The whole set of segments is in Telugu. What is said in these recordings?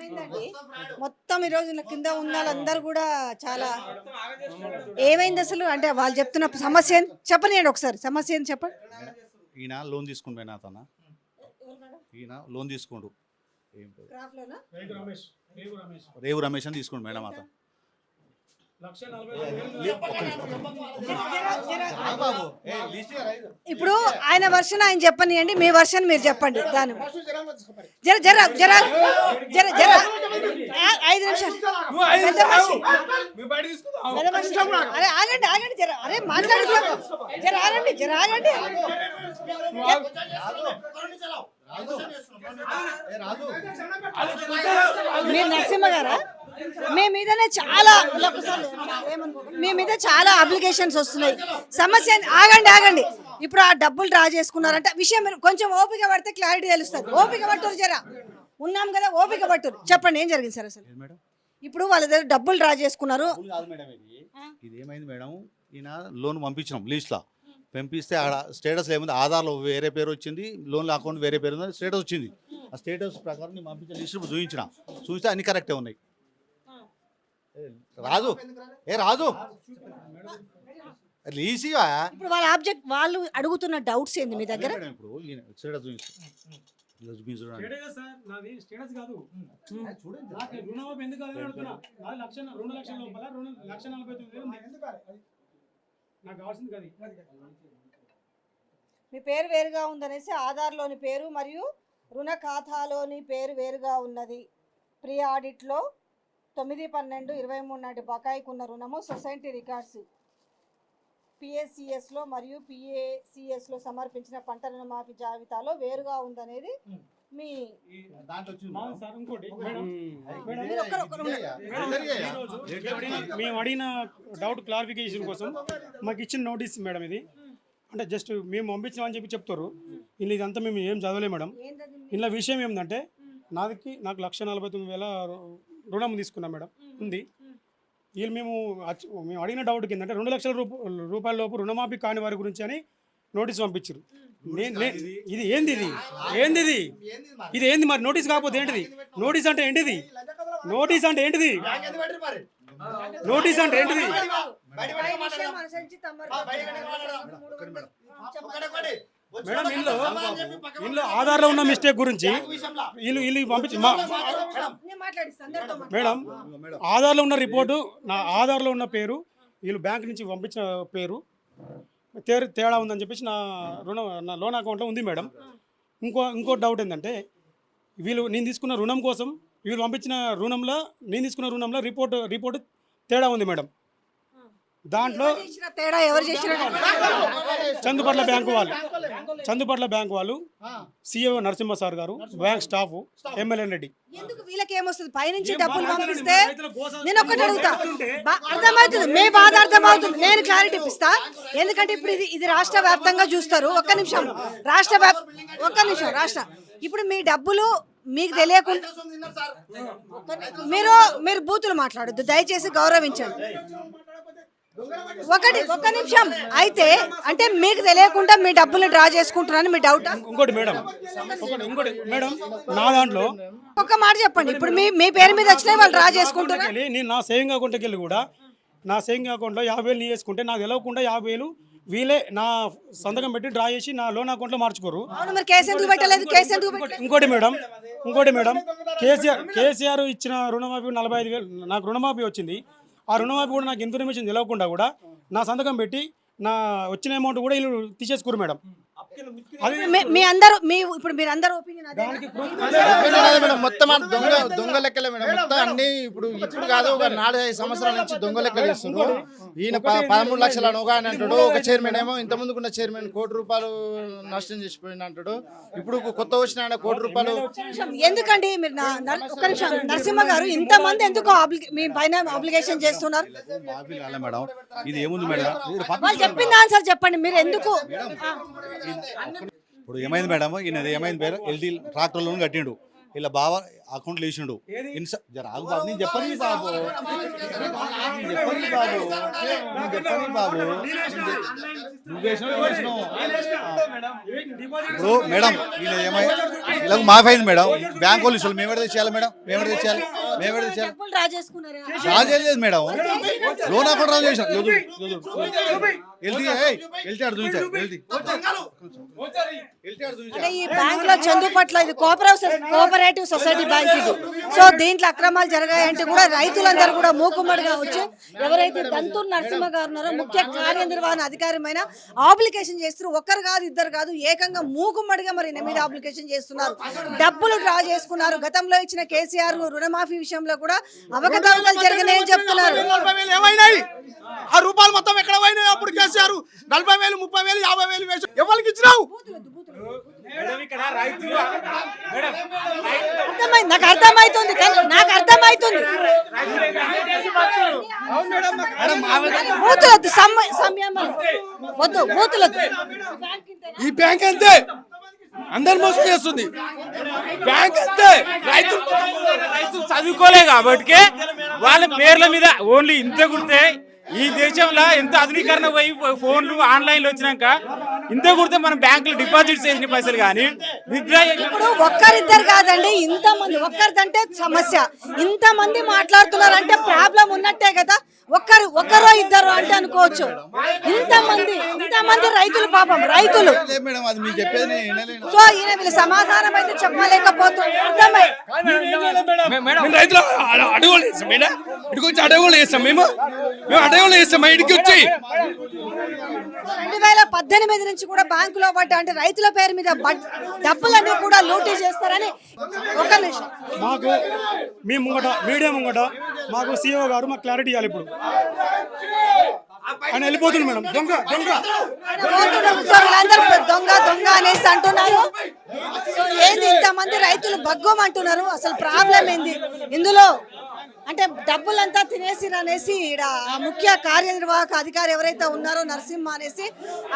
ఏమైందండి? మొత్తం ఈ రోజు కింద ఉన్న వాళ్ళందరూ కూడా చాలా ఏమైంది అసలు? అంటే వాళ్ళు చెప్తున్న సమస్య ఏంది? చెప్పనియండి ఒకసారి. సమస్య ఏంది చెప్పండి? ఈయన లోన్ తీసుకుని పోయినా తన ఈయన లోన్ తీసుకుండు. ఏం రేవు రమేష్ అని తీసుకుండు మేడం అతను లక్ష నలభై ఐదు వేలు ఇప్పుడు ఆయన వర్షన్ ఆయన చెప్పనియండి మీ వర్షన్ మీరు చెప్పండి దాని. జర జర జర జర జర ఐదు నిమిషాలు. అరే ఆగండి ఆగండి జర. అరే మాట్లాడుతున్నాం జర ఆగండి జర ఆగండి. మీరు నరసింహ గారా మీ మీదనే చాలా. మీ మీద చాలా అప్లికేషన్స్ వస్తున్నాయి. సమస్య? ఆగండి ఆగండి. ఇప్పుడు ఆ డబ్బులు డ్రా చేసుకున్నారంటే. విషయం మీరు కొంచెం ఓపిక పడితే క్లారిటీ తెలుస్తుంది. ఓపిక పట్టురు జరా. ఉన్నాం కదా ఓపిక పట్టురు. చెప్పండి ఏం జరిగింది సార్ అసలు? ఇప్పుడు వాళ్ళ దగ్గర డబ్బులు డ్రా చేసుకున్నారు. కాదు మేడం ఇది. ఇది ఏమైంది మేడం? ఈయన లోన్ పంపించినాం లీస్ట్లో పంపిస్తే ఆడ స్టేటస్ ఏముంది ఆధార్లో వేరే పేరు వచ్చింది లోన్ అకౌంట్ వేరే పేరు ఉంది స్టేటస్ వచ్చింది. ఆ స్టేటస్ ప్రకారం నేను పంపించిన లిస్ట్ చూపించిన చూస్తే అన్ని కరెక్టే ఉన్నాయి. రాజు. ఏ రాజు. ఇప్పుడు వాళ్ళ ఆబ్జెక్ట్ వాళ్ళు అడుగుతున్న డౌట్స్ ఏంది మీ దగ్గర? ఇప్పుడు ఈయన స్టేటస్ చూపిస్తా ఇలా చూపించు చూడండి. స్టేటస్ కదా సార్ నాది స్టేటస్ కాదు. నాకు రుణమాఫీ ఎందుకు కాదని అడుగుతున్నా. నాది లక్ష రెండు లక్షల లోపల రెండు లక్ష నలభై తొమ్మిది వేలు ఉంది. నాకు కావాల్సింది కాదు. మీ పేరు వేరుగా ఉందనేసి ఆధార్లోని పేరు మరియు రుణ ఖాతాలోని పేరు వేరుగా ఉన్నది. ప్రీ ఆడిట్లో తొమ్మిది పన్నెండు ఇరవై మూడు నాటి బకాయికున్న రుణము సొసైటీ రికార్డ్స్ పిఎస్సిఎస్లో మరియు పిఏసిఎస్లో సమర్పించిన పంట రుణమాఫీ జాబితాలో వేరుగా ఉందనేది మీ మేము అడిగిన డౌట్ క్లారిఫికేషన్ కోసం మాకు ఇచ్చిన నోటీస్ మేడం ఇది. అంటే జస్ట్ మేము పంపించామని చెప్పి చెప్తారు. ఇలా ఇదంతా మేము ఏం చదవలేము మేడం. ఇందులో విషయం ఏంటంటే నాదికి నాకు లక్ష నలభై తొమ్మిది వేల రుణం తీసుకున్నాం మేడం. ఉంది. వీళ్ళు మేము మేము అడిగిన డౌట్ ఏంటంటే రెండు లక్షల రూప రూపాయల లోపు రుణమాఫీ కాని వారి గురించి అని నోటీస్ పంపించారు ఇది ఏంది ఇది ఏంది ఇది ఇది ఏంది మరి? నోటీస్ కాకపోతే ఏంటిది? నోటీస్ అంటే ఏంటిది? నోటీస్ అంటే ఏంటిది? నోటీస్ అంటే ఏంటిది? మేడం ఇందులో ఇందులో ఆధార్లో ఉన్న మిస్టేక్ గురించి వీళ్ళు వీళ్ళు పంపించి. మేడం. ఆధార్లో ఉన్న రిపోర్టు నా ఆధార్లో ఉన్న పేరు వీళ్ళు బ్యాంక్ నుంచి పంపించిన పేరు తేరు తేడా ఉందని చెప్పేసి నా రుణం నా లోన్ అకౌంట్లో ఉంది మేడం. ఇంకో ఇంకో డౌట్ ఏంటంటే వీళ్ళు నేను తీసుకున్న రుణం కోసం వీళ్ళు పంపించిన రుణంలో నేను తీసుకున్న రుణంలో రిపోర్ట్ రిపోర్ట్ తేడా ఉంది మేడం. దాంట్లో తేడా ఎవరు చేసిన చందుపట్ల బ్యాంకు వాళ్ళు. చందుపట్ల బ్యాంకు వాళ్ళు సిఇఓ నరసింహ సార్ గారు బ్యాంక్ స్టాఫ్ ఎమ్మెల్యే రెడ్డి. ఎందుకు వీళ్ళకి ఏమొస్తుంది? పైనుంచి డబ్బులు పంపిస్తే నేను ఒకటి అడుగుతా. అర్థమవుతుంది? మీ బాధ అర్థమవుతుంది. నేను క్లారిటీ ఇప్పిస్తా. ఎందుకంటే ఇప్పుడు ఇది ఇది రాష్ట్ర వ్యాప్తంగా చూస్తారు. ఒక్క నిమిషం. రాష్ట్ర వ్యాప్ ఒక్క నిమిషం. రాష్ట్ర ఇప్పుడు మీ డబ్బులు మీకు తెలియకుండా మీరు మీరు బూతులు మాట్లాడొద్దు. దయచేసి గౌరవించండి. ఒకటి ఒక్క నిమిషం. అయితే అంటే మీకు తెలియకుండా మీ డబ్బులు డ్రా చేసుకుంటున్నారని మీ డౌట్ ఇంకోటి మేడం. ఒకటి ఇంకోటి. మేడం నా దాంట్లో ఒక్క మాట చెప్పండి. ఇప్పుడు మీ మీ పేరు మీద వచ్చినాయి వాళ్ళు డ్రా చేసుకుంటున్నారు. నేను నా సేవింగ్ అకౌంట్కి వెళ్ళి కూడా నా సేవింగ్ అకౌంట్లో యాభై వేలు నీ వేసుకుంటే నాకు తెలవకుండా యాభై వేలు వీళ్ళే నా సంతకం పెట్టి డ్రా చేసి నా లోన్ అకౌంట్లో మార్చుకోరు. ఇంకోటి మేడం ఇంకోటి మేడం కేసీఆర్ కేసీఆర్ ఇచ్చిన రుణమాఫీ నలభై ఐదు వేలు నాకు రుణమాఫీ వచ్చింది. ఆ రుణమాఫీ కూడా నాకు ఇన్ఫర్మేషన్ తెలియకుండా కూడా నా సంతకం పెట్టి నా వచ్చిన అమౌంట్ కూడా వీళ్ళు తీసేసుకోరు మేడం. మీ- మీ అందరూ మీ ఇప్పుడు మీరు అందరూ ఒపీనియన్ మొత్తం దొంగ దొంగ లెక్కలే మేడం. మొత్తం అన్ని ఇప్పుడు ఇప్పుడు కాదు ఒక నాలుగైదు సంవత్సరాల నుంచి దొంగ లెక్కలు ఇస్తున్నారు ఈయన పదమూడు లక్షల అనుగా అని అంటాడు ఒక చైర్మన్ ఏమో ఇంత ముందుకున్న చైర్మన్ కోటి రూపాయలు నష్టం చేసిపోయింది అంటాడు. ఇప్పుడు కొత్త వచ్చిన ఆయన కోటి రూపాయలు ఎందుకండి మీరు ఒక్క నిమిషం. నరసింహ గారు ఇంత మంది ఎందుకు మీ పైన అప్లికేషన్ చేస్తున్నారు? మేడం. ఇది ఏముంది మేడం? చెప్పింది ఆన్సర్ చెప్పండి. మీరు ఎందుకు ఇప్పుడు ఏమైంది మేడం? ఈయన ఏమైంది పేరు? ఎల్డీ ట్రాక్టర్ లోన్ కట్టిండు. ఇలా బావ అకౌంట్ వేసిండు. ఇన్స జర ఆగు బాబు నేను చెప్పని బాబు. నేను చెప్పని బాబు. నేను చెప్పని బాబు. ఇప్పుడు మేడం ఈయన ఏమై ఇలా మాఫీ అయింది మేడం బ్యాంక్ వాళ్ళు ఇస్తారు మేము ఎక్కడ తెచ్చేయాలి మేడం మేము ఎక్కడ తెచ్చేయాలి మేము తెచ్చేయాలి డ్రా చేసుకున్నారా రాజేయలేదు మేడం లోన్ అకౌంట్ రాజు చేసాం వెళ్తే వెళ్తే అర్థం వెళ్తే వెళ్తే అర్థం అంటే ఈ బ్యాంక్లో చందు పట్ల ఇది కోఆపరేటివ్ సొసైటీ బ్యాంక్ ఇది సో దీంట్లో అక్రమాలు జరిగాయంటే కూడా రైతులందరూ కూడా మూకుమ్మడిగా వచ్చి ఎవరైతే దంతూరు నరసింహ గారు ఉన్నారో ముఖ్య కార్యనిర్వహణ అధికారమైన అప్లికేషన్ చేస్తున్నారు. ఒక్కరు కాదు ఇద్దరు కాదు ఏకంగా మూకుమ్మడిగా మరి మీద అప్లికేషన్ చేస్తున్నారు. డబ్బులు డ్రా చేసుకున్నారు. గతంలో ఇచ్చిన కేసీఆర్ రుణమాఫీ విషయంలో కూడా అవకతవకలు జరిగినాయని చెప్తున్నారు. నలభై వేలు ఆ రూపాయలు మొత్తం ఎక్కడ పోయినాయి అప్పుడు కేసీఆర్? నలభై వేలు ముప్పై వేలు యాభై వేలు వేసి ఎవరికి ఇచ్చినావు? అర్థమైంది నాకు అర్థమవుతుంది నాకు అర్థమవుతుంది బూతులొద్దు సమ్మ- సంయమనం వద్దు బూతులొద్దు ఈ బ్యాంక్ అంతే అందరు మోసం చేస్తుంది. బ్యాంక్ అంతే రైతులు రైతులు చదువుకోలే కాబట్టి వాళ్ళ పేర్ల మీద ఓన్లీ ఇంత కుడితే ఈ దేశంలో ఎంత ఆధునీకరణ పోయి ఫోన్లు ఆన్లైన్లో వచ్చినాక ఇంత కుడితే మనం బ్యాంకులు డిపాజిట్ చేసిన పైసలు కానీ విత్డ్రా ఇప్పుడు ఒక్కరిద్దరు కాదండి ఇంత మంది ఒక్కరిదంటే సమస్య. ఇంత మంది మాట్లాడుతున్నారు అంటే ప్రాబ్లం ఉన్నట్టే కదా. ఒక్కరు ఒక్కరో ఇద్దరు అంటే అనుకోవచ్చు. ఇంత మంది ఇంత మంది రైతులు పాపం రైతులు. లేదు మేడం అది మీరు చెప్పేది నేను వినలేను. సో ఈయన వీళ్ళు సమాధానం అయితే అర్థమై రైతులు అడవులు వేస్తాం మేడం. ఇటుకు వచ్చి అడవులు వేస్తాం మేము. మేము అడవులు వేస్తాం ఇటుకి వచ్చి రెండు వేల పద్దెనిమిది నుంచి కూడా బ్యాంకులో పడ్డ అంటే రైతుల పేరు మీద డబ్బులన్నీ కూడా లూటీ చేస్తారని ఒక నిమిషం. మాకు మీ ముంగట మీడియా ముంగట మాకు సీఓ గారు మాకు క్లారిటీ ఇవ్వాలి ఇప్పుడు. ఆయన వెళ్ళిపోతుంది మేడం. దొంగ దొంగ. దొంగ దొంగ అనేసి అంటున్నారు. ఏంది ఇంతమంది రైతులు భగ్గం అంటున్నారు? అసలు ప్రాబ్లం ఏంది? ఇందులో అంటే డబ్బులంతా తినేసి అనేసి ఈడ ముఖ్య కార్యనిర్వాహక అధికారి ఎవరైతే ఉన్నారో నరసింహ అనేసి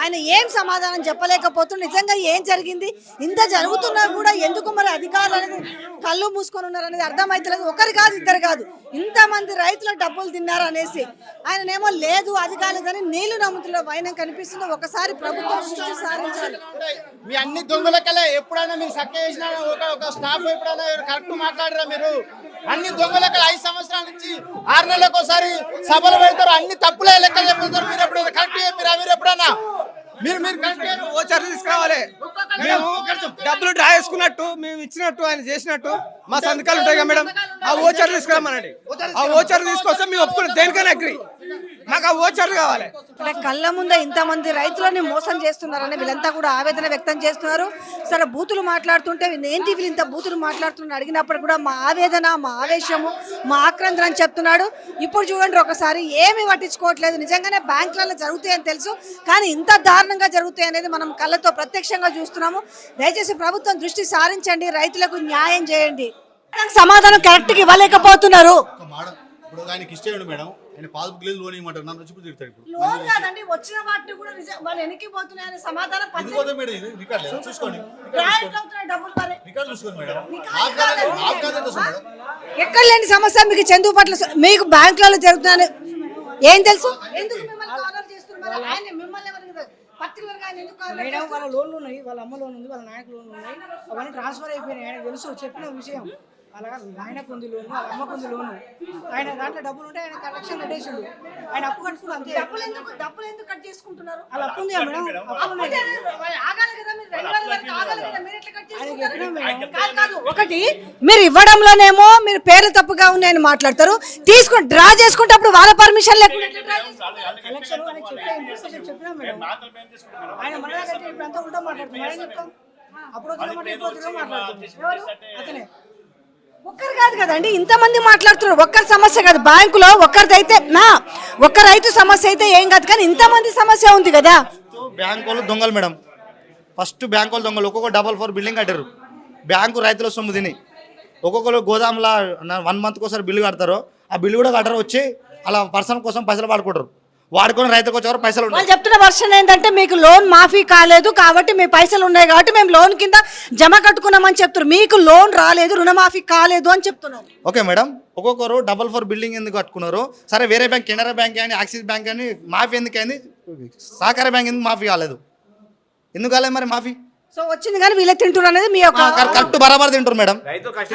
ఆయన ఏం సమాధానం చెప్పలేకపోతున్నారు నిజంగా ఏం జరిగింది? ఇంత జరుగుతున్నా కూడా ఎందుకు మరి అధికారులు అనేది కళ్ళు మూసుకొని ఉన్నారు అనేది అర్థమైతలేదు. ఒకరు కాదు ఇద్దరు కాదు. ఇంతమంది రైతుల డబ్బులు తిన్నారు అనేసి ఆయననేమో లేదు అది కాలేదని నీళ్ళు నమ్ముతున్న వైనం కనిపిస్తుంది. ఒకసారి ప్రభుత్వం దృష్టి సారించాలి. మీ అన్ని దొంగలకలే ఎప్పుడైనా మీరు సక్క చేసిన ఒక స్టాఫ్ ఎప్పుడైనా కరెక్ట్ మాట్లాడరా మీరు? అన్ని దొంగలకెళ్ళి ఐదు సంవత్సరాల నుంచి ఆరు నెలలకు ఒకసారి సభలు పెడతారు. అన్ని తప్పులే లెక్కలు చెప్తారు మీరు ఎప్పుడైనా కరెక్ట్ మీరు మీరు ఎప్పుడన్నా మీరు మీరు కరెక్ట్ ఓచర్ తీసుకురావాలి మేము డబ్బులు డ్రా చేసుకున్నట్టు మేము ఇచ్చినట్టు ఆయన చేసినట్టు మా సంతకాలు ఉంటాయి కదా మేడం? ఆ ఓచర్ తీసుకురామనండి ఆ ఓచర్లు తీసుకొస్తే మేము ఒప్పుకున్నాం. దేనికైనా అగ్రి మాకు ఆ ఓచర్ కావాలి. అంటే కళ్ళ ముందే ఇంతమంది రైతులని మోసం చేస్తున్నారని వీళ్ళంతా కూడా ఆవేదన వ్యక్తం చేస్తున్నారు. సరే బూతులు మాట్లాడుతుంటే ఏంటి వీళ్ళు ఇంత బూతులు మాట్లాడుతున్నారు అడిగినప్పుడు కూడా మా ఆవేదన మా ఆవేశము మా ఆక్రందన అని చెప్తున్నాడు ఇప్పుడు చూడండి ఒకసారి ఏమి పట్టించుకోవట్లేదు. నిజంగానే బ్యాంకులలో జరుగుతాయని తెలుసు. కానీ ఇంత దారుణంగా జరుగుతాయి అనేది మనం కళ్ళతో ప్రత్యక్షంగా చూస్తున్నాము. దయచేసి ప్రభుత్వం దృష్టి సారించండి. రైతులకు న్యాయం చేయండి. సమాధానం కరెక్ట్గా ఇవ్వలేకపోతున్నారు. ఇప్పుడు ఇష్టం మేడం ఆయన పాస్బుక్ లేదు లోన్ ఇవ్వమంటారు నన్ను వచ్చి ఇప్పుడు తిడతాడు ఇప్పుడు. లోన్ కాదండి వచ్చిన వాటిని కూడా నిజం వాళ్ళు వెనక్కి పోతున్నాయని సమాధానం ఇది పద్దెనిమిది పోతే మేడం ఇది రికార్డ్ లేదు? చూసుకోండి. రాయట్ అవుతున్నాయి డబ్బులు మరి రికార్డ్ చూసుకోండి మేడం. హాఫ్ కాదు హాఫ్ కాదు ఎంత వస్తుంది మేడం. ఎక్కడ లేని సమస్య మీకు చందు పట్ల స- మీకు బ్యాంకులలో జరుగుతుందని ఏం తెలుసు? ఎందుకు మిమ్మల్ని కార్నర్ చేస్తున్నారు? మరి ఆయన మిమ్మల్ని ఎవరు పర్టికులర్గా ఆయన ఎందుకు కార్నర్ మేడం చేస్తున్నారు? వాళ్ళ లోన్లు ఉన్నాయి వాళ్ళ అమ్మ లోన్ ఉంది వాళ్ళ నాయకు లోన్ ఉన్నాయి అవన్నీ ట్రాన్స్ఫర్ అయిపోయినాయి. ఆయన తెలుసు చెప్పిన విషయం. వాళ్ళ ఆయనకు ఉంది లోను వాళ్ళ అమ్మకు ఉంది లోను ఆయన దాంట్లో డబ్బులు ఉంటే ఆయన కలెక్షన్ కట్టేసిండు. ఆయన అప్పు కట్టుకుని అంతే. డబ్బులు ఎందుకు డబ్బులు ఎందుకు కట్ చేసుకుంటున్నారు? వాళ్ళ అప్పు ఉంది మేడం? అప్పు ఉన్నాయి అదే, వాళ్ళు ఆగాలి కదా మీరు? రెండు వేల వరకు ఆగాలి కదా? మీరు ఎట్లా కట్ చెప్పినాం చేసుకుంటారు? మేడం. కాదు, కాదు. ఒకటి మీరు ఇవ్వడంలోనేమో మీరు పేర్లు తప్పుగా ఉన్నాయని మాట్లాడతారు. తీసుకుని డ్రా చేసుకుంటప్పుడు వాళ్ళ పర్మిషన్ లేకుండా చెప్పినాం మేడం ఆయన కట్టి ఇప్పుడు అంతా ఉంటా మాట్లాడుతున్నాం అప్పుడు మాట్లాడుతున్నాం అతనే. ఒక్కరు కాదు కదండి ఇంతమంది మాట్లాడుతున్నారు. ఒక్కరి సమస్య కాదు బ్యాంకులో ఒక్కరిదైతే నా ఒక్క రైతు సమస్య అయితే ఏం కాదు కానీ ఇంతమంది సమస్య ఉంది కదా. బ్యాంకు వాళ్ళు దొంగలు మేడం. ఫస్ట్ బ్యాంకు వాళ్ళు దొంగలు ఒక్కొక్క డబల్ ఫోర్ బిల్డింగ్ కట్టారు. బ్యాంకు రైతుల సొమ్ము తిని. ఒక్కొక్కరు గోదాంలో వన్ మంత్కి ఒకసారి బిల్లు కడతారు. ఆ బిల్లు కూడా కట్టరు వచ్చి అలా పర్సన్ కోసం పైసలు వాడుకుంటారు. వాడుకొని రైతులకు వచ్చేవారు పైసలు వాళ్ళు చెప్తున్న వర్షన్ ఏంటంటే మీకు లోన్ మాఫీ కాలేదు కాబట్టి మీ పైసలు ఉన్నాయి కాబట్టి మేము లోన్ కింద జమ కట్టుకున్నామని చెప్తున్నారు. మీకు లోన్ రాలేదు రుణమాఫీ కాలేదు అని చెప్తున్నారు ఓకే మేడం. ఒక్కొక్కరు డబల్ ఫోర్ బిల్డింగ్ ఎందుకు కట్టుకున్నారు? సరే వేరే బ్యాంక్ కెనరా బ్యాంక్ కానీ యాక్సిస్ బ్యాంక్ కానీ మాఫీ ఎందుకు అయింది సహకార బ్యాంక్ ఎందుకు మాఫీ కాలేదు? ఎందుకు కాలేదు మరి మాఫీ? సో వచ్చింది కానీ వీళ్ళే తింటున్నారు అనేది మీ యొక్క కరెక్ట్ బరాబర్ తింటారు మేడం.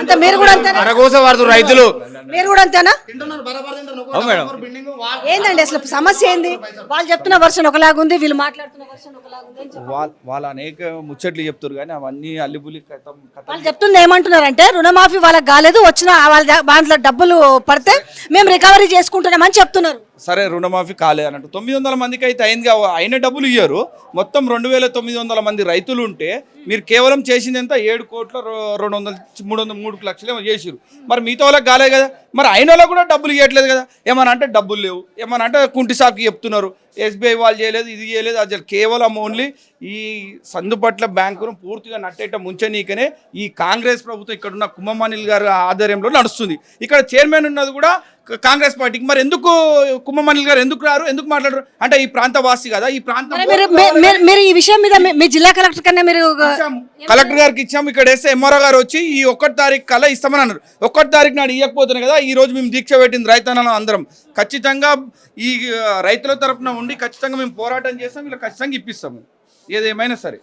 అంతే మీరు కూడా అంతేనా? అరగోస వాడుతు రైతులు. మీరు కూడా అంతేనా? తింటున్నారు బరాబర్ తింటారు అవును మేడం. బిల్డింగ్ ఏందండి అసలు సమస్య ఏంది? వాళ్ళు చెప్తున్న వర్షన్ ఒకలాగుంది వీళ్ళు మాట్లాడుతున్న వర్షన్ ఏం చెప్పాలి? వాళ్ళ వాళ్ళు అనేక ముచ్చట్లు చెప్తారు కానీ అవన్నీ కథ వాళ్ళు చెప్తుంది ఏమంటున్నారంటే రుణమాఫీ వాళ్ళకి కాలేదు వచ్చిన వాళ్ళ దాంట్లో డబ్బులు పడితే మేము రికవరీ చేసుకుంటున్నామని చెప్తున్నారు. సరే రుణమాఫీ కాలే అన్నట్టు. తొమ్మిది వందల మందికి అయితే అయింది అయిన డబ్బులు ఇయ్యరు. మొత్తం రెండు వేల తొమ్మిది వందల మంది రైతులు ఉంటే మీరు కేవలం చేసింది ఎంత ఏడు కోట్ల రెండు వందల మూడు వందల మూడు లక్షలు ఏమో చేసిరు మరి మిగతా వాళ్ళకి కాలేదు కదా. మరి అయిన వాళ్ళకి కూడా డబ్బులు ఇవ్వట్లేదు కదా. ఏమన్నా అంటే డబ్బులు లేవు. ఏమన్నా అంటే కుంటి సాకి చెప్తున్నారు. ఎస్బీఐ వాళ్ళు చేయలేదు ఇది చేయలేదు. అది కేవలం ఓన్లీ ఈ సందుపట్ల బ్యాంకును పూర్తిగా నట్టేట ముంచనీకనే ఈ కాంగ్రెస్ ప్రభుత్వం ఇక్కడ ఉన్న కుమ్మమణిల్ గారి ఆధ్వర్యంలో నడుస్తుంది. ఇక్కడ చైర్మన్ ఉన్నది కూడా కాంగ్రెస్ పార్టీకి. మరి ఎందుకు కుమ్మమణిల్ గారు ఎందుకు రారు? ఎందుకు మాట్లాడరు? అంటే ఈ ప్రాంత వాసి కదా ఈ ప్రాంతం మరి ఈ విషయం మీద మీ- జిల్లా కలెక్టర్ కన్నా మీరు కలెక్టర్ గారికి ఇచ్చాము ఇక్కడ వేస్తే ఎంఆర్ఓ గారు వచ్చి ఈ ఒక్కటి తారీఖు కల్లా ఇస్తామని అన్నారు ఒక్కటి తారీఖు నాడు ఇవ్వకపోతున్నాయి కదా ఈ రోజు మేము దీక్ష పెట్టింది రైతన్నలం అందరం. ఖచ్చితంగా ఈ రైతుల తరపున ఉండి ఖచ్చితంగా మేము పోరాటం చేస్తాం ఇలా ఖచ్చితంగా ఇప్పిస్తాము. ఏదేమైనా సరే.